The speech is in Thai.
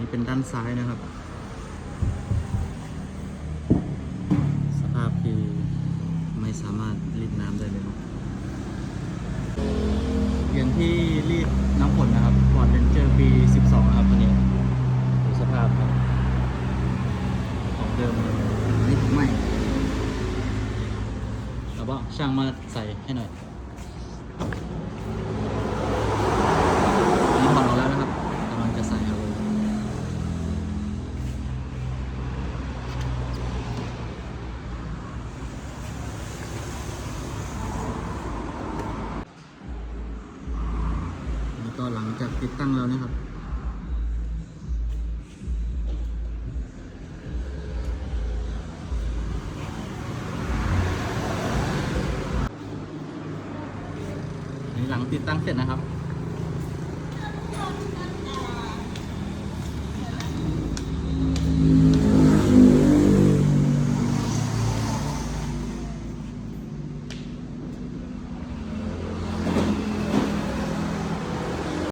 นี้เป็นด้านซ้ายนะครับ สภาพคือไม่สามารถรีดน้ำได้เลยเนอะอย่างที่รีดน้ำฝนนะครับฟอร์ดเรนเจอร์ปี12นะครับตัวนี้ดูสภาพครับของเดิมเลยนี่ไม่เอาบ้างช่างมาใส่ให้หน่อย หลังจากติดตั้งแล้วนะครับ หลังติดตั้งเสร็จนะครับ